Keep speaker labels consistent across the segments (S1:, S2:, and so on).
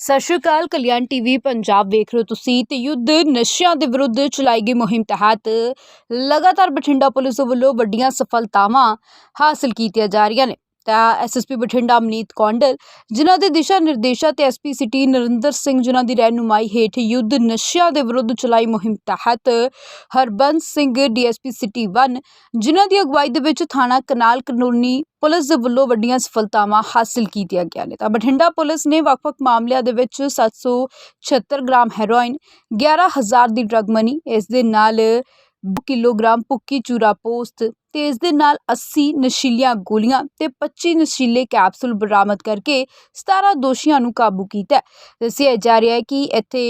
S1: ਸਤਿ ਸ਼੍ਰੀ ਅਕਾਲ, ਕਲਿਆਣ ਟੀਵੀ, ਪੰਜਾਬ ਵੇਖ ਰਹੇ ਹੋ ਤੁਸੀਂ ਤੇ ਯੁੱਧ ਨਸ਼ਿਆਂ ਦੇ ਵਿਰੁੱਧ ਚਲਾਈ ਗਈ ਮੁਹਿੰਮ ਤਹਿਤ ਲਗਾਤਾਰ ਬਠਿੰਡਾ ਪੁਲਿਸ ਵੱਲੋਂ ਵੱਡੀਆਂ ਸਫਲਤਾਵਾਂ ਹਾਸਲ ਕੀਤੀਆਂ ਜਾ ਰਹੀਆਂ ਨੇ। ਤਾਂ ਐਸਐਸਪੀ ਬਠਿੰਡਾ ਅਮਨੀਤ ਕੌਂਡਲ, ਜਿਨ੍ਹਾਂ ਦੇ ਦਿਸ਼ਾ ਨਿਰਦੇਸ਼ਾਂ ਤੇ ਐਸਪੀ ਸਿਟੀ ਨਰਿੰਦਰ ਸਿੰਘ, ਜਿਨ੍ਹਾਂ ਦੀ ਰਹਿਨੁਮਾਈ ਹੇਠ ਯੁੱਧ ਨਸ਼ਿਆਂ ਦੇ ਵਿਰੁੱਧ ਚਲਾਈ ਮੁਹਿੰਮ ਤਹਿਤ ਹਰਬੰਸ ਸਿੰਘ ਡੀਐਸਪੀ ਸਿਟੀ 1 ਜਿਨ੍ਹਾਂ ਦੀ ਅਗਵਾਈ ਦੇ ਵਿੱਚ ਥਾਣਾ ਕਨਾਲ ਕਾਨੂੰਨੀ ਪੁਲਿਸ ਦੇ ਵੱਲੋਂ ਵੱਡੀਆਂ ਸਫਲਤਾਵਾਂ ਹਾਸਲ ਕੀਤੀਆਂ ਗਿਆ ਨੇ। ਤਾਂ ਬਠਿੰਡਾ ਪੁਲਿਸ ਨੇ ਵੱਖ-ਵੱਖ ਮਾਮਲਿਆਂ ਦੇ ਵਿੱਚ 776 ਗ੍ਰਾਮ ਹੈਰੋਇਨ 11000 ਦੀ ਡਰੱਗ ਮਨੀ, ਇਸ ਦੇ ਨਾਲ ਕਿਲੋਗ੍ਰਾਮ ਭੁੱਕੀ ਚੂਰਾ ਪੋਸਤ ਅਤੇ ਇਸ ਦੇ ਨਾਲ 80 ਨਸ਼ੀਲੀਆਂ ਗੋਲੀਆਂ ਅਤੇ 25 ਨਸ਼ੀਲੇ ਕੈਪਸੂਲ ਬਰਾਮਦ ਕਰਕੇ 17 ਦੋਸ਼ੀਆਂ ਨੂੰ ਕਾਬੂ ਕੀਤਾ ਦੱਸਿਆ ਜਾ ਰਿਹਾ ਹੈ ਕਿ ਇੱਥੇ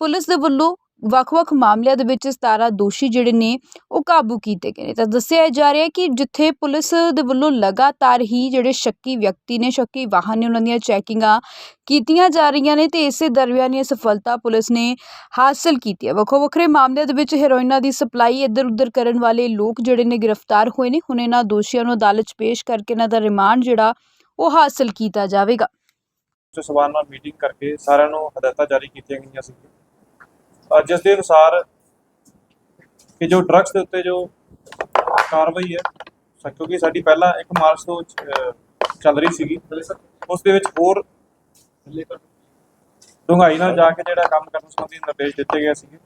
S1: ਪੁਲਿਸ ਦੇ ਵੱਲੋਂ ਵੱਖ-ਵੱਖ ਮਾਮਲਿਆਂ ਦੇ ਵਿੱਚ 17 ਦੋਸ਼ੀ ਜਿਹੜੇ ਨੇ, ਉਹ ਕਾਬੂ ਕੀਤੇ ਗਏ ਨੇ। ਤਾਂ ਦੱਸਿਆ ਜਾ ਰਿਹਾ ਹੈ ਕਿ ਜਿੱਥੇ ਪੁਲਿਸ ਦੇ ਵੱਲੋਂ ਲਗਾਤਾਰ ਹੀ ਜਿਹੜੇ ਸ਼ੱਕੀ ਵਿਅਕਤੀ ਨੇ, ਸ਼ੱਕੀ ਵਾਹਨ ਨੇ ਉਹਨਾਂ ਦੀਆਂ ਚੈਕਿੰਗਾਂ ਕੀਤੀਆਂ ਜਾ ਰਹੀਆਂ ਨੇ ਤੇ ਇਸੇ ਦਰਮਿਆਨ ਇਹ ਸਫਲਤਾ ਪੁਲਿਸ ਨੇ ਹਾਸਲ ਕੀਤੀ ਹੈ। ਵੱਖੋ ਵੱਖਰੇ ਮਾਮਲਿਆਂ ਦੇ ਵਿੱਚ ਹੈਰੋਇਨਾਂ ਦੀ ਸਪਲਾਈ ਇੱਧਰ ਉੱਧਰ ਕਰਨ ਵਾਲੇ ਲੋਕ ਜਿਹੜੇ ਨੇ ਗ੍ਰਿਫਤਾਰ ਹੋਏ ਨੇ। ਹੁਣ ਇਹਨਾਂ ਦੋਸ਼ੀਆਂ ਨੂੰ ਅਦਾਲਤ 'ਚ ਪੇਸ਼ ਕਰਕੇ ਇਹਨਾਂ ਦਾ ਰਿਮਾਂਡ ਜਿਹੜਾ, ਉਹ ਹਾਸਲ ਕੀਤਾ ਜਾਵੇਗਾ।
S2: ਉੱਚ ਨਾਲ ਮੀਟਿੰਗ ਕਰਕੇ ਸਾਰਿਆਂ ਨੂੰ ਹਦਾਇਤਾਂ ਜਾਰੀ ਕੀਤੀਆਂ ਗਈਆਂ ਸੀ। ਜਿਸ ਦੇ ਅਨੁਸਾਰ ਕਿ ਜੋ ਡਰੱਗਸ ਦੇ ਉੱਤੇ ਜੋ ਕਾਰਵਾਈ ਹੈ ਕਿਉਂਕਿ ਸਾਡੀ ਪਹਿਲਾਂ 1 ਮਾਰਚ ਤੋਂ ਚੱਲ ਰਹੀ ਸੀਗੀ ਉਸ ਦੇ ਵਿੱਚ ਹੋਰ ਡੂੰਘਾਈ ਨਾਲ ਜਾ ਕੇ ਜਿਹੜਾ ਕੰਮ ਕਰਨ ਸੰਬੰਧੀ ਨਿਰਦੇਸ਼ ਦਿੱਤੇ ਗਏ ਸੀਗੇ।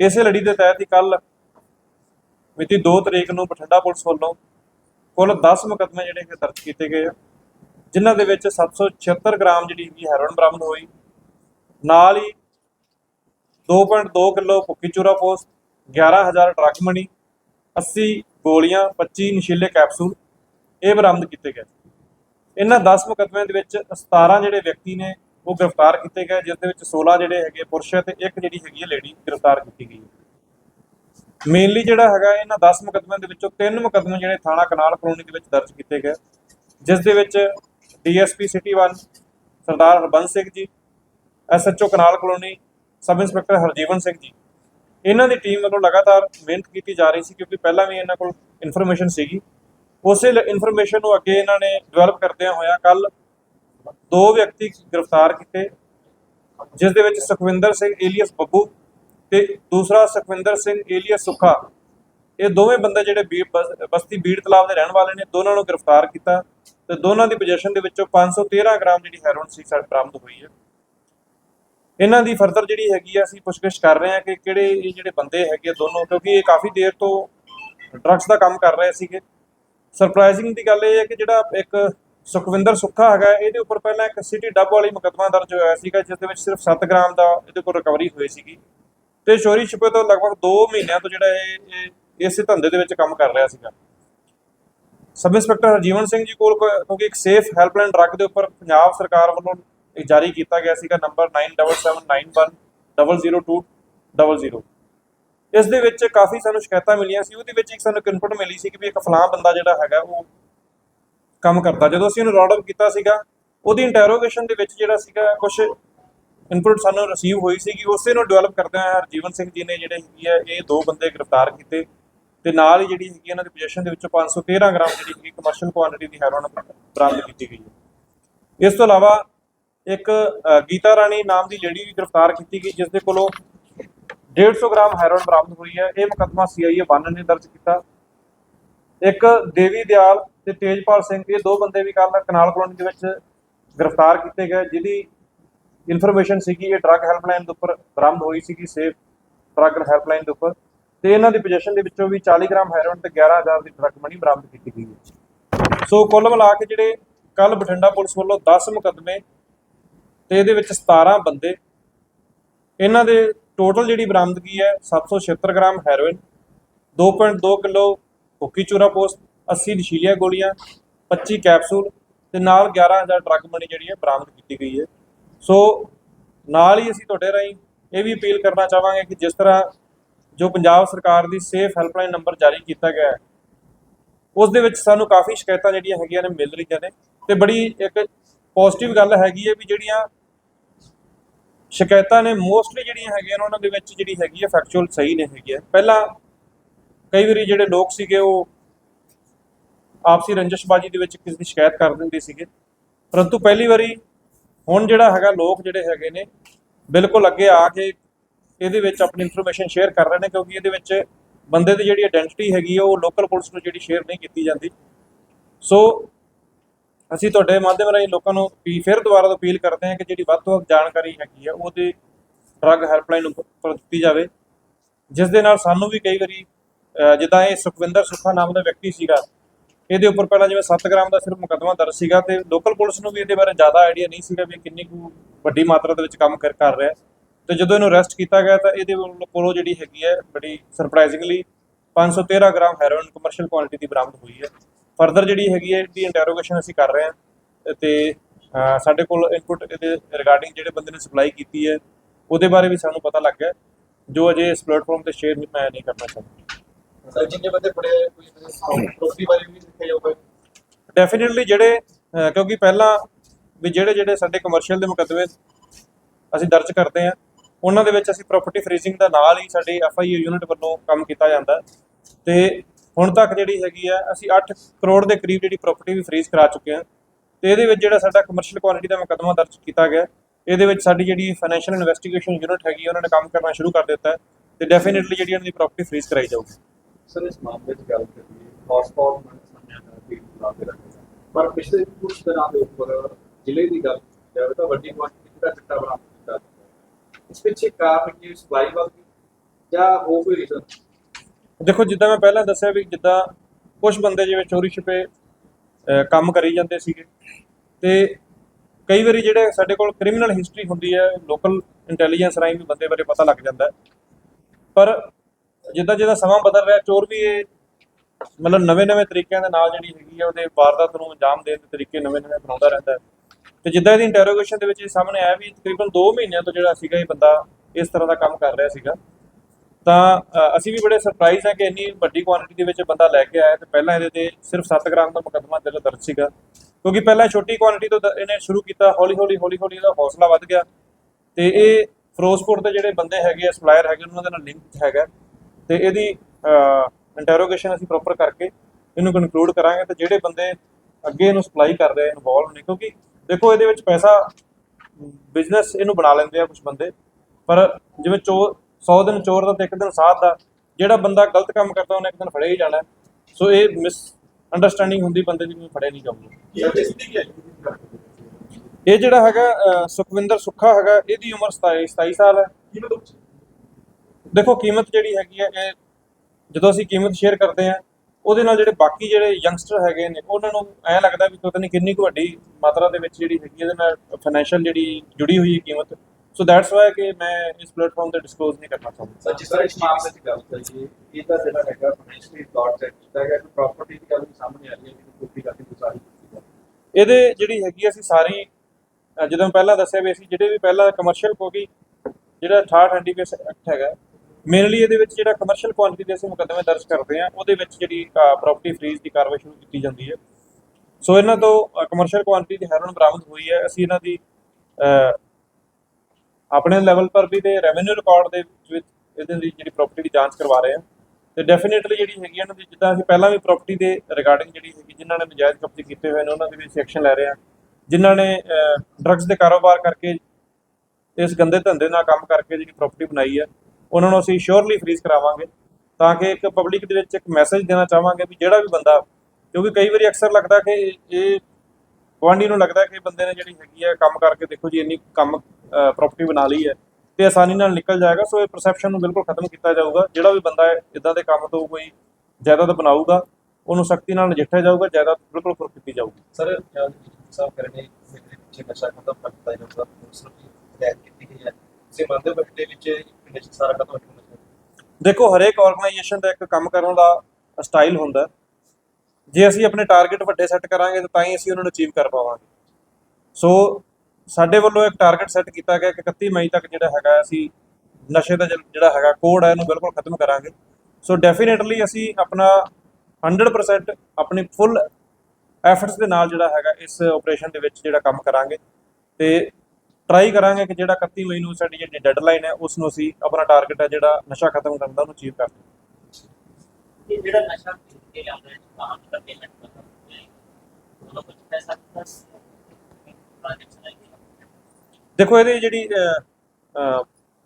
S2: ਇਸੇ ਲੜੀ ਦੇ ਤਹਿਤ ਹੀ ਕੱਲ ਮਿਤੀ 2 ਤਰੀਕ ਨੂੰ ਬਠਿੰਡਾ ਪੁਲਿਸ ਵੱਲੋਂ ਕੁੱਲ 10 ਮੁਕੱਦਮੇ ਜਿਹੜੇ ਕਿ ਦਰਜ ਕੀਤੇ ਗਏ ਆ ਜਿਨ੍ਹਾਂ ਦੇ ਵਿੱਚ 776 ਗ੍ਰਾਮ ਜਿਹੜੀ ਹੈਰੋਇਨ ਬਰਾਮਦ ਹੋਈ। ਨਾਲ ਹੀ 2.2 ਕਿਲੋ ਭੁੱਕੀ ਚੂਰਾ ਪੋਸਟ 11000 ਡਰੱਗ ਮਣੀ 80 ਗੋਲੀਆਂ 25 ਨਸ਼ੀਲੇ ਕੈਪਸੂਲ, ਇਹ ਬਰਾਮਦ ਕੀਤੇ ਗਏ। ਇਹਨਾਂ 10 ਮੁਕੱਦਮਿਆਂ ਦੇ ਵਿੱਚ 17 ਜਿਹੜੇ ਵਿਅਕਤੀ ਨੇ, ਉਹ ਗ੍ਰਿਫਤਾਰ ਕੀਤੇ ਗਏ ਜਿਸ ਦੇ ਵਿੱਚ 16 ਜਿਹੜੇ ਹੈਗੇ ਪੁਰਸ਼ ਹੈ ਤੇ ਇੱਕ ਜਿਹੜੀ ਹੈਗੀ ਹੈ ਲੇਡੀ ਗ੍ਰਿਫਤਾਰ ਕੀਤੀ ਗਈ ਹੈ। ਮੇਨਲੀ ਜਿਹੜਾ ਹੈਗਾ ਇਹਨਾਂ 10 ਮੁਕੱਦਮਿਆਂ ਦੇ ਵਿੱਚੋਂ ਤਿੰਨ ਮੁਕੱਦਮੇ ਜਿਹੜੇ ਥਾਣਾ ਕਨਾਲ ਕਲੋਨੀ ਦੇ ਵਿੱਚ ਦਰਜ ਕੀਤੇ ਗਏ। ਜਿਸ ਦੇ ਵਿੱਚ DSP city 1 Sardar Harbans Singh ji, SHO canal colony sub inspector Harjeevan Singh ji. ਇਹਨਾਂ ਦੀ ਟੀਮ ਵੱਲੋਂ ਲਗਾਤਾਰ ਮਿਹਨਤ ਕੀਤੀ ਜਾ ਰਹੀ ਸੀ ਕਿਉਂਕਿ ਪਹਿਲਾਂ ਵੀ ਇਹਨਾਂ ਕੋਲ ਇਨਫੋਰਮੇਸ਼ਨ ਸੀਗੀ। ਉਸੇ ਇਨਫੋਰਮੇਸ਼ਨ ਨੂੰ ਅੱਗੇ ਇਹਨਾਂ ਨੇ ਡਿਵੈਲਪ ਕਰਦਿਆਂ ਹੋਇਆ ਕੱਲ ਦੋ ਵਿਅਕਤੀ ਗ੍ਰਿਫਤਾਰ ਕੀਤੇ, ਜਿਸ ਦੇ ਵਿੱਚ ਸੁਖਵਿੰਦਰ ਸਿੰਘ ਏਲੀਅਸ ਬੱਬੂ ਤੇ ਦੂਸਰਾ ਸੁਖਵਿੰਦਰ ਸਿੰਘ ਏਲੀਅਸ ਸੁੱਖਾ। ਇਹ ਦੋਵੇਂ ਬੰਦੇ ਜਿਹੜੇ ਬੀ- ਬਸ- ਬਸਤੀ ਬੀੜ ਤਲਾਬ ਦੇ ਰਹਿਣ ਵਾਲੇ ਨੇ, ਦੋਨਾਂ ਨੂੰ ਗ੍ਰਿਫਤਾਰ ਕੀਤਾ ਤੇ ਦੋਨਾਂ ਦੀ ਪੋਜੀਸ਼ਨ ਦੇ ਵਿੱਚੋਂ 513 ਗ੍ਰਾਮ ਜਿਹੜੀ ਹੈਰੋਇਨ ਸੀ, ਸਾਡੇ ਬਰਾਮਦ ਹੋਈ ਹੈ। ਇਹਨਾਂ ਦੀ ਫਰਦਰ ਜਿਹੜੀ ਹੈਗੀ ਆ, ਅਸੀਂ ਪੁੱਛਗਿੱਛ ਕਰ ਰਹੇ ਹਾਂ ਕਿ ਕਿਹੜੇ ਇਹ ਜਿਹੜੇ ਬੰਦੇ ਹੈਗੇ ਆ ਦੋਨੋਂ, ਕਿਉਂਕਿ ਇਹ ਕਾਫੀ ਦੇਰ ਤੋਂ ਡਰੱਗਸ ਦਾ ਕੰਮ ਕਰ ਰਹੇ ਸੀਗੇ। ਸਰਪ੍ਰਾਈਜ਼ਿੰਗ ਦੀ ਗੱਲ ਇਹ ਹੈ ਕਿ ਜਿਹੜਾ ਇੱਕ ਸੁਖਵਿੰਦਰ ਸੁੱਖਾ ਹੈਗਾ, ਇਹਦੇ ਉੱਪਰ ਪਹਿਲਾਂ ਇੱਕ ਸਿਟੀ ਡੱਬ ਵਾਲੀ ਮੁਕੱਦਮਾ ਦਰਜ ਹੋਇਆ ਸੀਗਾ, ਜਿਸ ਦੇ ਵਿੱਚ ਸਿਰਫ 7 ਗ੍ਰਾਮ ਦਾ ਇਹਦੇ ਕੋਲ ਰਿਕਵਰੀ ਹੋਈ ਸੀਗੀ। ਤੇ ਚੋਰੀ ਛੁਪੇ ਤੋਂ ਲਗਭਗ 2 ਮਹੀਨਿਆਂ ਤੋਂ ਜਿਹੜਾ ਇਹ ਇਹ ਇਸੇ ਧੰਦੇ ਦੇ ਵਿੱਚ ਕੰਮ ਕਰ ਰਿਹਾ ਸੀਗਾ। ਸਬ ਇੰਸਪੈਕਟਰ ਹਰਜੀਵਨ ਸਿੰਘ ਜੀ ਕੋਲ ਕਿਉਂਕਿ ਇੱਕ ਸੇਫ ਹੈਲਪਲਾਈਨ ਡਰੱਗ ਦੇ ਉੱਪਰ ਪੰਜਾਬ ਸਰਕਾਰ ਵੱਲੋਂ ਜਾਰੀ ਕੀਤਾ ਗਿਆ ਸੀਗਾ ਨੰਬਰ 9779100200 ਇਸ ਦੇ ਵਿੱਚ ਕਾਫੀ ਸਾਨੂੰ ਸ਼ਿਕਾਇਤਾਂ ਮਿਲੀਆਂ ਸੀ, ਉਹਦੇ ਵਿੱਚ ਇੱਕ ਸਾਨੂੰ ਇਨਪੁਟ ਮਿਲੀ ਸੀ ਕਿ ਵੀ ਇੱਕ ਫਲਾਂ ਬੰਦਾ ਜਿਹੜਾ ਹੈਗਾ ਉਹ ਕੰਮ ਕਰਦਾ। ਜਦੋਂ ਅਸੀਂ ਉਹਨੂੰ ਰੌਡ ਅਪ ਕੀਤਾ ਸੀਗਾ, ਉਹਦੀ ਇੰਟਰੋਗੇਸ਼ਨ ਦੇ ਵਿੱਚ ਜਿਹੜਾ ਸੀਗਾ ਕੁਝ ਇਨਪੁਟ ਸਾਨੂੰ ਰਿਸੀਵ ਹੋਈ ਸੀ ਕਿ ਉਸੇ ਨੂੰ ਡਿਵੈਲਪ ਕਰਦੇ ਹੋਏ ਹਰਜੀਵਨ ਸਿੰਘ ਜੀ ਨੇ ਜਿਹੜੇ ਹੈਗੀ ਹੈ ਇਹ ਦੋ ਬੰਦੇ ਗ੍ਰਿਫਤਾਰ ਕੀਤੇ ਤੇ ਨਾਲ ਹੀ ਜਿਹੜੀ ਹੈਗੀ ਇਹਨਾਂ ਦੀ ਪੋਜੀਸ਼ਨ ਦੇ ਵਿੱਚੋਂ 513 ਗ੍ਰਾਮ ਜਿਹੜੀ ਹੈਗੀ ਕਮਰਸ਼ੀਅਲ ਕੁਆਂਟੀਟੀ ਦੀ ਹੈਰੋਇਨ ਬਰਾਮਦ ਕੀਤੀ ਗਈ ਹੈ। ਇਸ ਤੋਂ ਇਲਾਵਾ ਇੱਕ ਗੀਤਾ ਰਾਣੀ ਨਾਮ ਦੀ ਲੇਡੀ ਵੀ ਗ੍ਰਿਫਤਾਰ ਕੀਤੀ ਗਈ ਜਿਸ ਦੇ ਕੋਲੋਂ 150 ਗ੍ਰਾਮ ਹੈਰੋਇਨ ਬਰਾਮਦ ਹੋਈ ਹੈ। ਇਹ ਮੁਕੱਦਮਾ ਸੀਆਈਏ 1 ਨੇ ਦਰਜ ਕੀਤਾ। ਇੱਕ, ਦੇਵੀ ਦਿਆਲ ਤੇ ਤੇਜਪਾਲ ਸਿੰਘ, ਇਹ ਦੋ ਬੰਦੇ ਵੀ ਕੱਲ ਕਨਾਲ ਕਲੋਨੀ ਦੇ ਵਿੱਚ ਗ੍ਰਿਫਤਾਰ ਕੀਤੇ ਗਏ, ਜਿਹਦੀ ਇਨਫੋਰਮੇਸ਼ਨ ਸੀਗੀ ਇਹ ਡਰੱਗ ਹੈਲਪਲਾਈਨ ਦੇ ਉੱਪਰ ਬਰਾਮਦ ਹੋਈ ਸੀਗੀ, ਸੇਫ ਡਰੱਗ ਹੈਲਪਲਾਈਨ ਦੇ ਉੱਪਰ। ਤੇ ਇਹਨਾਂ ਦੀ ਪੋਜੀਸ਼ਨ ਦੇ ਵਿੱਚੋਂ ਵੀ 40 ਗ੍ਰਾਮ ਹੈਰੋਇਨ ਤੇ 11000 ਦੀ ਡਰੱਗ ਮਨੀ ਬਰਾਮਦ ਕੀਤੀ ਗਈ ਹੈ। ਸੋ ਕੁੱਲ ਮਿਲਾ ਕੇ ਜਿਹੜੇ ਕੱਲ ਬਠਿੰਡਾ ਪੁਲਿਸ ਵੱਲੋਂ 10 ਮੁਕੱਦਮੇ ਤੇ ਇਹਦੇ ਵਿੱਚ 17 ਬੰਦੇ। ਇਹਨਾਂ ਦੇ ਟੋਟਲ ਜਿਹੜੀ ਬਰਾਮਦਗੀ ਹੈ 776 ਗ੍ਰਾਮ ਹੈਰੋਇਨ 2.2 ਕਿਲੋ ਭੁੱਕੀ ਚੂਰਾ ਪੋਸਟ 80 ਨਸ਼ੀਲੀਆਂ ਗੋਲੀਆਂ 25 ਕੈਪਸੂਲ ਤੇ ਨਾਲ 11000 ਡਰੱਗ ਮਨੀ ਜਿਹੜੀ ਹੈ ਬਰਾਮਦ ਕੀਤੀ ਗਈ ਹੈ। ਸੋ ਨਾਲ ਹੀ ਅਸੀਂ ਤੁਹਾਡੇ ਰਾਹੀਂ ਇਹ ਵੀ ਅਪੀਲ ਕਰਨਾ ਚਾਹਾਂਗੇ ਕਿ ਜਿਸ ਤਰ੍ਹਾਂ ਜੋ ਪੰਜਾਬ ਸਰਕਾਰ ਦੀ ਸੇਫ ਹੈਲਪਲਾਈਨ ਨੰਬਰ ਜਾਰੀ ਕੀਤਾ ਗਿਆ ਹੈ, ਉਸ ਦੇ ਵਿੱਚ ਸਾਨੂੰ ਕਾਫੀ ਸ਼ਿਕਾਇਤਾਂ ਜਿਹੜੀਆਂ ਹੈਗੀਆਂ ਨੇ, ਮਿਲ ਰਹੀਆਂ ਨੇ ਤੇ ਬੜੀ ਇੱਕ ਪੋਜ਼ਿਟਿਵ ਗੱਲ ਹੈਗੀ ਹੈ ਵੀ ਜਿਹੜੀਆਂ ਸ਼ਿਕਾਇਤਾਂ ਨੇ ਮੋਸਟਲੀ ਜਿਹੜੀਆਂ ਹੈਗੀਆਂ ਨੇ ਉਹਨਾਂ ਦੇ ਵਿੱਚ ਜਿਹੜੀ ਹੈਗੀ ਹੈ ਫੈਕਚੁਅਲ ਸਹੀ ਨੇ ਹੈਗੀਆਂ ਪਹਿਲਾਂ ਕਈ ਵਾਰੀ ਜਿਹੜੇ ਲੋਕ ਸੀਗੇ ਉਹ ਆਪਸੀ ਰੰਜਿਸ਼ਬਾਜੀ ਦੇ ਵਿੱਚ ਕਿਸੇ ਦੀ ਸ਼ਿਕਾਇਤ ਕਰ ਦਿੰਦੇ ਸੀਗੇ। ਪਰੰਤੂ ਪਹਿਲੀ ਵਾਰੀ ਹੁਣ ਜਿਹੜਾ ਹੈਗਾ ਲੋਕ ਜਿਹੜੇ ਹੈਗੇ ਨੇ ਬਿਲਕੁਲ ਅੱਗੇ ਆ ਕੇ ਇਹਦੇ ਵਿੱਚ ਆਪਣੀ ਇਨਫੋਰਮੇਸ਼ਨ ਸ਼ੇਅਰ ਕਰ ਰਹੇ ਨੇ ਕਿਉਂਕਿ ਇਹਦੇ ਵਿੱਚ ਬੰਦੇ ਦੀ ਜਿਹੜੀ ਆਇਡੈਂਟੀਟੀ ਹੈਗੀ ਆ, ਉਹ ਲੋਕਲ ਪੁਲਿਸ ਨੂੰ ਜਿਹੜੀ ਸ਼ੇਅਰ ਨਹੀਂ ਕੀਤੀ ਜਾਂਦੀ। ਸੋ ਅਸੀਂ ਤੁਹਾਡੇ ਮਾਧਿਅਮ ਰਾਹੀਂ ਲੋਕਾਂ ਨੂੰ ਵੀ ਫਿਰ ਦੁਬਾਰਾ ਤੋਂ ਅਪੀਲ ਕਰਦੇ ਹਾਂ ਕਿ ਜਿਹੜੀ ਵੱਧ ਤੋਂ ਵੱਧ ਜਾਣਕਾਰੀ ਹੈਗੀ ਆ, ਉਹਦੇ ਡਰੱਗ ਹੈਲਪਲਾਈਨ ਉੱਪਰ ਦਿੱਤੀ ਜਾਵੇ। ਜਿਸ ਦੇ ਨਾਲ ਸਾਨੂੰ ਵੀ ਕਈ ਵਾਰੀ ਜਿੱਦਾਂ ਇਹ ਸੁਖਵਿੰਦਰ ਸੁੱਖਾ ਨਾਮ ਦਾ ਵਿਅਕਤੀ ਸੀਗਾ, ਇਹਦੇ ਉੱਪਰ ਪਹਿਲਾਂ ਜਿਵੇਂ 7 ਗ੍ਰਾਮ ਦਾ ਸਿਰਫ ਮੁਕੱਦਮਾ ਦਰਜ ਸੀਗਾ ਤੇ ਲੋਕਲ ਪੁਲਿਸ ਨੂੰ ਵੀ ਇਹਦੇ ਬਾਰੇ ਜ਼ਿਆਦਾ ਆਈਡੀਆ ਨਹੀਂ ਸੀਗਾ ਵੀ ਕਿੰਨੀ ਕੁ ਵੱਡੀ ਮਾਤਰਾ ਦੇ ਵਿੱਚ ਕੰਮ ਕਰ ਕਰ ਰਿਹਾ। ਤੇ ਜਦੋਂ ਇਹਨੂੰ ਅਰੈਸਟ ਕੀਤਾ ਗਿਆ ਤਾਂ ਇਹਦੇ ਕੋਲੋਂ ਜਿਹੜੀ ਹੈਗੀ ਹੈ, ਬੜੀ surprisingly 513 gram heroin commercial quantity ਦੀ ਬਰਾਮਦ ਹੋਈ ਹੈ। ਫਰਦਰ ਜਿਹੜੀ ਹੈਗੀ ਹੈ ਇਹਦੀ ਇੰਟਰੋਗੇਸ਼ਨ ਅਸੀਂ ਕਰ ਰਹੇ ਹਾਂ ਤੇ ਸਾਡੇ ਕੋਲ ਇਨਪੁਟ ਇਹਦੇ ਰਿਗਾਰਡਿੰਗ ਜਿਹੜੇ ਬੰਦੇ ਨੇ ਸਪਲਾਈ ਕੀਤੀ ਹੈ ਉਹਦੇ ਬਾਰੇ ਵੀ ਸਾਨੂੰ ਪਤਾ ਲੱਗ ਗਿਆ ਜੋ ਅਜੇ ਇਸ ਪਲੇਟਫਾਰਮ ਤੇ ਸ਼ੇਅਰ ਮੈਂ ਨਹੀਂ ਕਰਨਾ ਚਾਹੁੰਦਾ।
S3: ਸਰ ਜਿੰਨੇ ਬੰਦੇ ਫੜੇ ਆ, ਕੋਈ ਪ੍ਰੋਪਰਟੀ ਬਾਰੇ ਵੀ ਲਿਖਿਆ ਜਾਊਗਾ?
S2: ਡੈਫੀਨਿਟਲੀ ਜਿਹੜੇ ਕਿਉਂਕਿ ਪਹਿਲਾਂ ਵੀ ਜਿਹੜੇ ਜਿਹੜੇ ਸਾਡੇ ਕਮਰਸ਼ੀਅਲ ਦੇ ਮੁਕੱਦਮੇ ਅਸੀਂ ਦਰਜ ਕਰਦੇ ਆ ਉਹਨਾਂ ਦੇ ਵਿੱਚ ਅਸੀਂ ਪ੍ਰਾਪਰਟੀ ਫਰੀਜ਼ਿੰਗ ਦਾ ਨਾਲ ਹੀ ਸਾਡੀ ਐਫ ਆਈ ਯੂਨਿਟ ਵੱਲੋਂ ਕੰਮ ਕੀਤਾ ਜਾਂਦਾ। ਹੈ। ਤੇ ਹੁਣ ਤੱਕ ਜਿਹੜੀ ਹੈਗੀ ਆ ਅਸੀਂ 8 ਕਰੋੜ ਦੇ ਕਰੀਬ ਜਿਹੜੀ ਪ੍ਰਾਪਰਟੀ ਵੀ ਫਰੀਜ਼ ਕਰਾ ਚੁੱਕੇ ਆ। ਤੇ ਇਹਦੇ ਵਿੱਚ ਜਿਹੜਾ ਸਾਡਾ ਕਮਰਸ਼ੀਅਲ ਕੁਆਂਟੀਟੀ ਦਾ ਮੁਕੱਦਮਾ ਦਰਜ ਕੀਤਾ ਗਿਆ। ਇਹਦੇ ਵਿੱਚ ਸਾਡੀ ਜਿਹੜੀ ਫਾਈਨੈਂਸ਼ੀਅਲ ਇਨਵੈਸਟੀਗੇਸ਼ਨ ਯੂਨਿਟ ਹੈਗੀ ਆ, ਉਹਨਾਂ ਨੇ ਕੰਮ ਕਰਨਾ ਸ਼ੁਰੂ ਕਰ ਦਿੱਤਾ ਹੈ ਤੇ ਡੈਫੀਨਿਟਲੀ ਜਿਹੜੀ ਉਹਨਾਂ ਦੀ ਪ੍ਰਾਪਰਟੀ ਫਰੀਜ਼ ਕਰਾਈ ਜਾਊਗੀ।
S3: ਸਰ ਇਸ ਮਾਮਲੇ 'ਚ ਗੱਲ ਕਰੀਏ ਹੌਸਪਾਵਰ ਨੂੰ ਸਮਝਿਆ ਜਾਂਦਾ ਕਿ ਲਾ ਕੇ ਰੱਖਿਆ ਪਰ ਪਿਛਲੇ ਕੁਝ ਦਿਨਾਂ ਦੇ ਉੱਪਰ ਜ਼ਿਲ੍ਹੇ ਦੀ ਗੱਲ ਕੀਤੀ ਜਾਵੇ ਤਾਂ ਵੱਡੀ ਕੁਆਂਟੀਟੀ ਦਾ ਚਿੱਟਾ ਬਰਾਮਦ ਕੀਤਾ ਜਾਂਦਾ ਹੈ। ਇਸ ਪਿੱਛੇ ਕਾਰਨ ਕੀ ਸਪਲਾਈ ਵੱਲ ਦੀ ਜਾਂ ਹੋਰ ਕੋਈ ਰੀਜ਼ਨ
S2: ਦੇਖੋ, ਜਿੱਦਾਂ ਮੈਂ ਪਹਿਲਾਂ ਦੱਸਿਆ ਵੀ ਜਿੱਦਾਂ ਕੁਝ ਬੰਦੇ ਜਿਵੇਂ ਚੋਰੀ ਛਿਪੇ ਕੰਮ ਕਰੀ ਜਾਂਦੇ ਸੀਗੇ ਤੇ ਕਈ ਵਾਰੀ ਜਿਹੜੇ ਸਾਡੇ ਕੋਲ ਕ੍ਰਿਮੀਨਲ ਹਿਸਟਰੀ ਹੁੰਦੀ ਹੈ ਲੋਕਲ ਇੰਟੈਲੀਜੈਂਸ ਰਾਹੀਂ ਵੀ ਬੰਦੇ ਬਾਰੇ ਪਤਾ ਲੱਗ ਜਾਂਦਾ ਪਰ ਜਿੱਦਾਂ ਜਿੱਦਾਂ ਸਮਾਂ ਬਦਲ ਰਿਹਾ, ਚੋਰ ਵੀ ਇਹ ਮਤਲਬ ਨਵੇਂ-ਨਵੇਂ ਤਰੀਕਿਆਂ ਦੇ ਨਾਲ ਜਿਹੜੀ ਹੈਗੀ ਆ, ਉਹਦੇ ਵਾਰਦਾਤ ਨੂੰ ਅੰਜਾਮ ਦੇਣ ਦੇ ਤਰੀਕੇ ਨਵੇਂ-ਨਵੇਂ ਬਣਾਉਂਦਾ ਰਹਿੰਦਾ ਹੈ। ਤੇ ਜਿੱਦਾਂ ਇਹਦੀ ਇੰਟਰੋਗੇਸ਼ਨ ਦੇ ਵਿੱਚ ਇਹ ਸਾਹਮਣੇ ਆਇਆ ਵੀ ਤਕਰੀਬਨ 2 ਮਹੀਨਿਆਂ ਤੋਂ ਜਿਹੜਾ ਸੀਗਾ ਇਹ ਬੰਦਾ ਇਸ ਤਰ੍ਹਾਂ ਦਾ ਕੰਮ ਕਰ ਰਿਹਾ ਸੀਗਾ। ਤਾਂ ਅ, ਅਸੀਂ ਵੀ ਬੜੇ ਸਰਪ੍ਰਾਈਜ਼ ਹਾਂ ਕਿ ਇੰਨੀ ਵੱਡੀ ਕੁਆਂਟੀਟੀ ਦੇ ਵਿੱਚ ਬੰਦਾ ਲੈ ਕੇ ਆਇਆ ਤੇ ਪਹਿਲਾਂ ਇਹਦੇ ਤੇ ਸਿਰਫ 7 ਗ੍ਰਾਮ ਦਾ ਮੁਕੱਦਮਾ ਜਿਹੜਾ ਦਰਜ ਸੀਗਾ। ਕਿਉਂਕਿ ਪਹਿਲਾਂ ਛੋਟੀ ਕੁਆਂਟੀਟੀ ਤੋਂ ਦ- ਇਹਨੇ ਸ਼ੁਰੂ ਕੀਤਾ ਹੌਲੀ ਹੌਲੀ ਹੌਲੀ ਹੌਲੀ ਇਹਦਾ ਹੌਸਲਾ ਵੱਧ ਗਿਆ। ਤੇ ਇਹ ਫਿਰੋਜ਼ਪੁਰ ਦੇ ਜਿਹੜੇ ਬੰਦੇ ਹੈਗੇ ਆ ਸਪਲਾਇਰ ਹੈਗੇ ਉਹਨਾਂ ਦੇ ਨਾਲ ਲਿੰਕ ਹੈਗਾ। ਤੇ ਇਹਦੀ ਇੰਟਰੋਗੇਸ਼ਨ ਅਸੀਂ ਪ੍ਰੋਪਰ ਕਰਕੇ ਇਹਨੂੰ ਕਨਕਲੂਡ ਕਰਾਂਗੇ ਤੇ ਜਿਹੜੇ ਬੰਦੇ ਅੱਗੇ ਇਹਨੂੰ ਸਪਲਾਈ ਕਰ ਰਹੇ ਇਨਵੋਲਵ ਨੇ ਕਿਉਂਕਿ ਦੇਖੋ ਇਹਦੇ ਵਿੱਚ ਪੈਸਾ ਬਿਜ਼ਨਸ ਇਹਨੂੰ ਬਣਾ ਲੈਂਦੇ ਆ ਕੁਝ ਬੰਦੇ। ਪਰ ਜਿਵੇਂ ਚੋ 100 ਦਿਨ ਚੋਰ ਦਾ ਤੇ ਇੱਕ ਦਿਨ ਸਾਧ ਦਾ ਜਿਹੜਾ ਬੰਦਾ ਗਲਤ ਕੰਮ ਕਰਦਾ ਉਹਨੇ ਇੱਕ ਦਿਨ ਫੜਿਆ ਹੀ ਜਾਣਾ। ਸੋ ਇਹ ਮਿਸ ਅੰਡਰਸਟੈਂਡਿੰਗ ਹੁੰਦੀ ਬੰਦੇ ਦੀ ਵੀ ਫੜੇ ਨਹੀਂ ਜਾਊਗੇ। ਇਹ ਜਿਹੜਾ ਹੈਗਾ ਸੁਖਵਿੰਦਰ ਸੁੱਖਾ ਹੈਗਾ ਇਹਦੀ ਉਮਰ 27 27 ਸਾਲ ਹੈ। ਦੇਖੋ ਕੀਮਤ ਜਿਹੜੀ ਹੈਗੀ ਹੈ ਇਹ ਜਦੋਂ ਅਸੀਂ ਕੀਮਤ ਸ਼ੇਅਰ ਕਰਦੇ ਆ ਉਹਦੇ ਨਾਲ ਜਿਹੜੇ ਬਾਕੀ ਜਿਹੜੇ ਯੰਗਸਟਰ ਹੈਗੇ ਨੇ ਉਹਨਾਂ ਨੂੰ ਐਂ ਲੱਗਦਾ ਵੀ ਪਤਾ ਨਹੀਂ ਕਿੰਨੀ ਕੁ ਵੱਡੀ ਮਾਤਰਾ ਦੇ ਵਿੱਚ ਜਿਹੜੀ ਹੈਗੀ ਇਹਦੇ ਨਾਲ ਫਾਈਨੈਂਸ਼ੀਅਲ ਜਿਹੜੀ ਜੁੜੀ ਹੋਈ ਹੈ ਕੀਮਤ। ਸੋ ਦੈਟਸ ਵਾਈ ਕਿ ਮੈਂ ਇਸ ਪਲੇਟਫਾਰਮ ਤੇ ਡਿਸਕਲੋਜ਼ ਨਹੀਂ ਕਰਨਾ ਚਾਹੁੰਦਾ।
S3: ਸਰ ਜਿਸ ਤਰ੍ਹਾਂ ਇਸ ਮਾਮਲੇ 'ਚ ਗੱਲ ਕਰੀਏ ਇਹ ਤਾਂ ਜਿਹੜਾ ਹੈਗਾ ਫਾਈਨੈਂਸ਼ੀਅਲੀ ਤੌਰ ਤੇ ਕੀਤਾ ਗਿਆ ਕਿ ਪ੍ਰਾਪਰਟੀ ਦੀ ਗੱਲ ਵੀ ਸਾਹਮਣੇ ਆ ਰਹੀ ਹੈ ਕਿ ਕੋਪੀ ਕਰਕੇ ਗੁਜ਼ਾਰੀ ਕੀਤੀ ਹੈ
S2: ਇਹਦੇ ਜਿਹੜੀ ਹੈਗੀ ਅਸੀਂ ਸਾਰੀ ਜਦੋਂ ਪਹਿਲਾਂ ਦੱਸਿਆ ਵੀ ਅਸੀਂ ਜਿਹੜੇ ਵੀ ਪਹਿਲਾਂ ਕਮਰਸ਼ੀਅਲ ਕਿਉਂਕਿ ਜਿਹੜਾ 68 ਐਨਡੀਪੀਐਸ ਐਕਟ ਹੈਗਾ ਮੇਨਲੀ ਇਹਦੇ ਵਿੱਚ ਜਿਹੜਾ ਕਮਰਸ਼ੀਅਲ ਕੁਆਂਟੀਟੀ ਦੇ ਅਸੀਂ ਮੁਕੱਦਮੇ ਦਰਜ ਕਰਦੇ ਆ ਉਹਦੇ ਵਿੱਚ ਜਿਹੜੀ ਪ੍ਰਾਪਰਟੀ ਫਰੀਜ਼ ਦੀ ਕਾਰਵਾਈ ਸ਼ੁਰੂ ਕੀਤੀ ਜਾਂਦੀ ਹੈ। ਸੋ ਇਹਨਾਂ ਤੋਂ ਕਮਰਸ਼ੀਅਲ ਕੁਆਂਟੀਟੀ ਦੀ ਹੈਰੋਨ ਬਰਾਮਦ ਹੋਈ ਹੈ। ਅਸੀਂ ਇਹਨਾਂ ਦੀ ਆਪਣੇ ਲੈਵਲ ਪਰ ਵੀ ਤੇ ਰੈਵਨਿਊ ਰਿਕਾਰਡ ਦੇ ਵਿੱਚ ਇਹਦੇ ਦੀ ਜਿਹੜੀ ਪ੍ਰਾਪਰਟੀ ਦੀ ਜਾਂਚ ਕਰਵਾ ਰਹੇ ਹਾਂ ਤੇ ਡੈਫੀਨਿਟਲੀ ਜਿਹੜੀ ਹੈਗੀ ਆ ਇਹਨਾਂ ਦੀ, ਜਿੱਦਾਂ ਅਸੀਂ ਪਹਿਲਾਂ ਵੀ ਪ੍ਰਾਪਰਟੀ ਦੇ ਰਿਗਾਰਡਿੰਗ ਜਿਹੜੀ ਹੈਗੀ, ਜਿਨ੍ਹਾਂ ਨੇ ਨਜਾਇਜ਼ ਕਬਜ਼ੇ ਕੀਤੇ ਹੋਏ ਨੇ, ਉਹਨਾਂ ਦੇ ਵੀ ਸੈਕਸ਼ਨ ਲੈ ਰਹੇ ਹਾਂ ਜਿਨ੍ਹਾਂ ਨੇ ਡਰੱਗਸ ਦੇ ਕਾਰੋਬਾਰ ਕਰਕੇ ਇਸ ਗੰਦੇ ਧੰਦੇ ਨਾਲ ਕੰਮ ਕਰਕੇ ਜਿਹੜੀ ਪ੍ਰਾਪਰਟੀ ਬਣਾਈ ਹੈ ਉਹਨਾਂ ਨੂੰ ਅਸੀਂ ਸ਼ੋਰਲੀ ਫ੍ਰੀਜ਼ ਕਰਾਵਾਂਗੇ। ਤਾਂ ਕਿ ਇੱਕ ਪਬਲਿਕ ਦੇ ਵਿੱਚ ਇੱਕ ਮੈਸੇਜ ਦੇਣਾ ਚਾਹਾਂਗੇ ਵੀ ਜਿਹੜਾ ਵੀ ਬੰਦਾ, ਕਿਉਂਕਿ ਕਈ ਵਾਰੀ ਅਕਸਰ ਲੱਗਦਾ ਕਿ ਇਹ ਗੁਆਂਢੀ ਨੂੰ ਲੱਗਦਾ ਕਿ ਬੰਦੇ ਨੇ ਜਿਹੜੀ ਹੈਗੀ ਹੈ ਕੰਮ ਕਰਕੇ ਦੇਖੋ ਜੀ, ਇੰਨੀ ਕੰਮ ਪ੍ਰਾਪਰਟੀ ਬਣਾ ਲਈ ਹੈ ਤੇ ਆਸਾਨੀ ਨਾਲ ਨਿਕਲ ਜਾਏਗਾ ਸੋ ਇਹ ਪਰਸੈਪਸ਼ਨ ਨੂੰ ਬਿਲਕੁਲ ਖਤਮ ਕੀਤਾ ਜਾਊਗਾ। ਜਿਹੜਾ ਵੀ ਬੰਦਾ ਇਦਾਂ ਦੇ ਕੰਮ ਤੋਂ ਕੋਈ ਜਾਇਦਾਦ ਬਣਾਊਗਾ ਉਹਨੂੰ ਸਖਤੀ ਨਾਲ ਨਜਿੱਠਿਆ ਜਾਊਗਾ ਜਾਇਦਾਦ ਬਿਲਕੁਲ ਖੁਰ ਕੀਤੀ ਜਾਊਗੀ।
S3: ਸਰ ਸਾਹਿਬ ਕਰਨੇ ਮੇਰੇ ਪਿੱਛੇ ਨਸ਼ਾ ਖਤਮ ਕਰਤਾ ਜਾਂਦਾ ਉਸ ਨੂੰ ਵੀ ਹਦਾਇਤ ਕੀਤੀ ਗਈ ਹੈ। ਇਸੇ ਮੰਦੇ ਬਖਤੇ ਵਿੱਚ ਨਸ਼ਾ ਸਾਰਾ ਖਤਮ ਹੋ ਜਾਣਾ
S2: ਦੇਖੋ ਹਰੇਕ ਆਰਗੇਨਾਈਜੇਸ਼ਨ ਦਾ ਇੱਕ ਕੰਮ ਕਰਨ ਦਾ ਸਟਾਈਲ ਹੁੰਦਾ। ਜੇ ਅਸੀਂ ਆਪਣੇ ਟਾਰਗੇਟ ਵੱਡੇ ਸੈੱਟ ਕਰਾਂਗੇ ਤਾਂ ਤਾਂ ਹੀ ਅਸੀਂ ਉਹਨਾਂ ਨੂੰ ਅਚੀਵ ਕਰ ਪਾਵਾਂਗੇ। ਸੋ ਸਾਡੇ ਵੱਲੋਂ ਇੱਕ ਟਾਰਗੇਟ ਸੈੱਟ ਕੀਤਾ ਗਿਆ ਕਿ 31 ਮਈ ਤੱਕ ਜਿਹੜਾ ਹੈਗਾ ਅਸੀਂ ਨਸ਼ੇ ਦਾ ਜਿਹੜਾ ਹੈਗਾ ਕੋਡ ਹੈ ਇਹਨੂੰ ਬਿਲਕੁਲ ਖਤਮ ਕਰਾਂਗੇ। ਸੋ ਡੈਫੀਨਿਟਲੀ ਅਸੀਂ ਆਪਣਾ 100% ਆਪਣੀ ਫੁੱਲ ਐਫਰਟਸ ਦੇ ਨਾਲ ਜਿਹੜਾ ਹੈਗਾ ਇਸ ਆਪਰੇਸ਼ਨ ਦੇ ਵਿੱਚ ਜਿਹੜਾ ਕੰਮ ਕਰਾਂਗੇ ਤੇ ਟਰਾਈ ਕਰਾਂਗੇ ਕਿ ਜਿਹੜਾ 31 ਮਈ ਨੂੰ ਸਾਡੀ ਜਿਹੜੀ ਡੈਡਲਾਈਨ ਹੈ ਉਸ ਨੂੰ ਅਸੀਂ ਆਪਣਾ ਟਾਰਗੇਟ ਹੈ ਜਿਹੜਾ ਨਸ਼ਾ ਖਤਮ ਕਰਨ ਦਾ ਉਹਨੂੰ ਅਚੀਵ ਕਰ
S4: ਲਈਏ। ਜਿਹੜਾ ਨਸ਼ਾ ਕਿੱਥੇ ਜਾਂਦਾ ਹੈ ਕਾਹਨ ਦਾ ਪੇਮੈਂਟ ਕਰਦਾ ਹੈ। ਉਹਨੂੰ ਕੁਝ ਪੈਸਾ ਦਾ ਪ੍ਰੋਜੈਕਟ ਚਲਾਈਏ
S2: ਦੇਖੋ, ਇਹਦੇ ਜਿਹੜੀ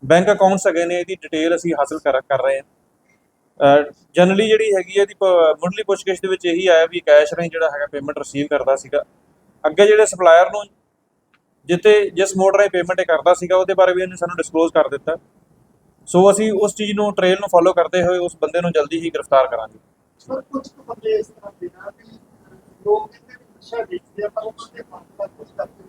S2: ਬੈਂਕ ਅਕਾਊਂਟਸ ਹੈਗੇ ਨੇ, ਇਹਦੀ ਡਿਟੇਲ ਅਸੀਂ ਹਾਸਲ ਕਰ ਕਰ ਰਹੇ ਹਾਂ। ਜਨਰਲੀ ਜਿਹੜੀ ਹੈਗੀ ਹੈ ਇਹਦੀ ਮੁੱਢਲੀ ਪੁੱਛਗਿੱਛ ਦੇ ਵਿੱਚ ਇਹੀ ਆਇਆ ਵੀ ਕੈਸ਼ ਰਾਹੀਂ ਜਿਹੜਾ ਹੈਗਾ ਪੇਮੈਂਟ ਰਿਸੀਵ ਕਰਦਾ ਸੀਗਾ। ਅੱਗੇ ਜਿਹੜੇ ਸਪਲਾਇਰ ਨੂੰ ਜਿੱਤੇ ਜਿਸ ਮੋਡ ਰਾਹੀਂ ਪੇਮੈਂਟ ਕਰਦਾ ਸੀਗਾ, ਉਹਦੇ ਬਾਰੇ ਵੀ ਇਹਨੇ ਸਾਨੂੰ ਡਿਸਕਲੋਜ਼ ਕਰ ਦਿੱਤਾ। ਸੋ ਅਸੀਂ ਉਸ ਚੀਜ਼ ਨੂੰ ਟ੍ਰੇਲ ਨੂੰ ਫੋਲੋ ਕਰਦੇ ਹੋਏ ਉਸ ਬੰਦੇ ਨੂੰ ਜਲਦੀ ਹੀ ਗ੍ਰਿਫਤਾਰ ਕਰਾਂਗੇ।
S5: ਸਰ, ਕੁਝ ਬੰਦੇ ਇਸ ਤਰ੍ਹਾਂ ਦੇ ਨਾ ਕਿ ਲੋਕ ਕਿਤੇ ਵੀ ਨਸ਼ਾ ਵੇਚਦੇ ਆ, ਪਰ ਉਹਨਾਂ ਦੇ ਮਨ ਕੁਝ ਕਰਕੇ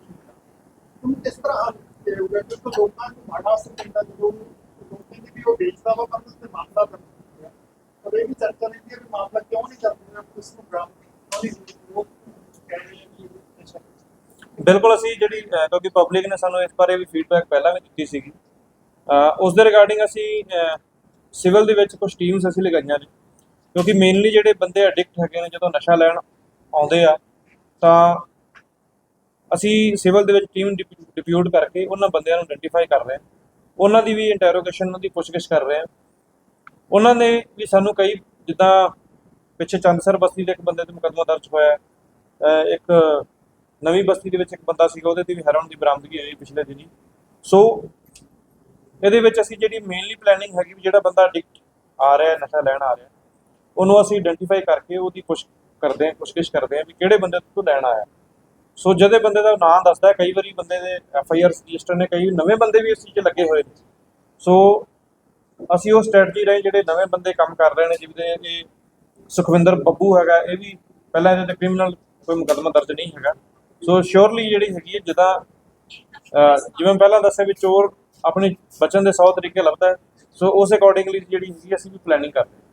S5: ਨਹੀਂ ਕਿਸ ਤਰ੍ਹਾਂ ਹੱਲ ਕਿਉਂਕਿ ਲੋਕਾਂ ਨੂੰ ਮਾੜਾ ਅਸਰ ਪੈਂਦਾ ਜਦੋਂ ਲੋਕਾਂ ਦੀ ਵੀ ਉਹ ਵੇਚਦਾ ਵਾ ਪਰ ਉਸ ਤੇ ਮਨ ਦਾ ਦਰਦ ਪਰ ਇਹ ਵੀ ਚਰਚਾ ਰਹਿੰਦੀ ਕਿ ਮਾਮਲਾ ਕਿਉਂ ਨਹੀਂ ਚੱਲ ਪੁਲਿਸ ਨੂੰ ਬਰਾਮਦ
S2: ਬਿਲਕੁਲ ਅਸੀਂ ਜਿਹੜੀ ਕਿਉਂਕਿ ਪਬਲਿਕ ਨੇ ਸਾਨੂੰ ਇਸ ਬਾਰੇ ਵੀ ਫੀਡਬੈਕ ਪਹਿਲਾਂ ਵੀ ਦਿੱਤੀ ਸੀਗੀ। ਅਹ, ਉਸ ਦੇ ਰਿਗਾਰਡਿੰਗ ਅਸੀਂ ਸਿਵਲ ਦੇ ਵਿੱਚ ਕੁਝ ਟੀਮਸ ਅਸੀਂ ਲਗਾਈਆਂ ਨੇ। ਕਿਉਂਕਿ ਮੇਨਲੀ ਜਿਹੜੇ ਬੰਦੇ ਐਡਿਕਟ ਹੈਗੇ ਨੇ ਜਦੋਂ ਨਸ਼ਾ ਲੈਣ ਆਉਂਦੇ ਆ ਤਾਂ ਅਸੀਂ ਸਿਵਲ ਦੇ ਵਿੱਚ ਟੀਮ ਡਿਪਿਊਟ ਕਰਕੇ ਉਹਨਾਂ ਬੰਦਿਆਂ ਨੂੰ ਆਇਡੈਂਟੀਫਾਈ ਕਰ ਰਹੇ ਹਾਂ। ਉਹਨਾਂ ਦੀ ਵੀ ਇੰਟਰੋਗੇਸ਼ਨ ਉਹਨਾਂ ਦੀ ਪੁੱਛਗਿੱਛ ਕਰ ਰਹੇ ਹਾਂ। ਉਹਨਾਂ ਨੇ ਵੀ ਸਾਨੂੰ ਕਈ ਜਿੱਦਾਂ ਪਿੱਛੇ ਚੰਦ ਸਰ ਬਸਤੀ ਦੇ ਇੱਕ ਬੰਦੇ ਤੇ ਮੁਕੱਦਮਾ ਦਰਜ ਹੋਇਆ ਹੈ। ਇੱਕ ਨਵੀਂ ਬਸਤੀ ਦੇ ਵਿੱਚ ਇੱਕ ਬੰਦਾ ਸੀਗਾ, ਉਹਦੇ ਤੇ ਵੀ ਹੈਰੋਨ ਦੀ ਬਰਾਮਦਗੀ ਹੋਈ ਪਿਛਲੇ ਦਿਨੀ। ਸੋ ਇਹਦੇ ਵਿੱਚ ਅਸੀਂ ਜਿਹੜੀ ਮੇਨਲੀ ਪਲੈਨਿੰਗ ਹੈਗੀ ਵੀ ਜਿਹੜਾ ਬੰਦਾ ਐਡਿਕਟ ਆ ਰਿਹਾ ਨਸ਼ਾ ਲੈਣ ਆ ਰਿਹਾ ਉਹਨੂੰ ਅਸੀਂ ਆਇਡੈਂਟੀਫਾਈ ਕਰਕੇ ਉਹਦੀ ਪੁੱਛ, ਕਰਦੇ ਹਾਂ, ਪੁੱਛਗਿੱਛ ਕਰਦੇ ਹਾਂ ਵੀ ਕਿਹੜੇ ਬੰਦੇ ਤੋਂ ਲੈਣ ਆਇਆ ਸੋ ਜਿਹਦੇ ਬੰਦੇ ਦਾ ਨਾਮ ਦੱਸਦਾ ਕਈ ਵਾਰੀ ਬੰਦੇ ਦੇ ਐਫ ਆਈ ਆਰ ਰਜਿਸਟਰ ਨੇ, ਕਈ ਨਵੇਂ ਬੰਦੇ ਵੀ ਇਸ ਚੀਜ਼ 'ਚ ਲੱਗੇ ਹੋਏ ਨੇ। ਸੋ ਅਸੀਂ ਉਹ ਸਟ੍ਰੈਟਜੀ ਰਾਹੀਂ ਜਿਹੜੇ ਨਵੇਂ ਬੰਦੇ ਕੰਮ ਕਰ ਰਹੇ ਨੇ, ਜਿਵੇਂ ਇਹ ਸੁਖਵਿੰਦਰ ਬੱਬੂ ਹੈਗਾ, ਇਹ ਵੀ ਪਹਿਲਾਂ ਇਹਦੇ ਤੇ ਕ੍ਰਿਮੀਨਲ ਕੋਈ ਮੁਕੱਦਮਾ ਦਰਜ ਨਹੀਂ ਹੈਗਾ। ਸੋ ਸ਼ੋਰਲੀ ਜਿਹੜੀ ਹੈਗੀ ਹੈ, ਜਿੱਦਾਂ ਜਿਵੇਂ ਪਹਿਲਾਂ ਦੱਸਿਆ ਵੀ ਚੋਰ ਆਪਣੇ ਬਚਣ ਦੇ 100 ਤਰੀਕੇ ਲੱਭਦਾ ਸੋ ਉਸ ਅਕੋਰਡਿੰਗਲੀ ਜਿਹੜੀ ਹੈਗੀ ਅਸੀਂ ਵੀ ਪਲੈਨਿੰਗ ਕਰਦੇ ਹਾਂ।